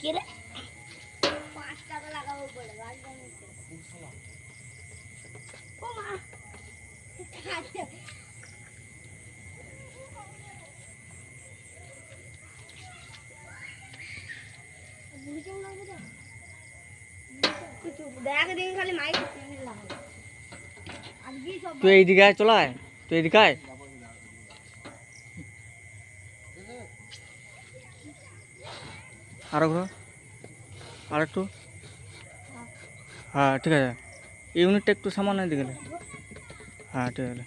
কি পাঁচ টাকা লাগাবো বলে লাগবে ও তুই এইদিকে চলায় তুই এদিকে আরও ঘুরো আর একটু? হ্যাঁ ঠিক আছে। ইউনিটটা একটু সামান্য গেলে। হ্যাঁ ঠিক আছে।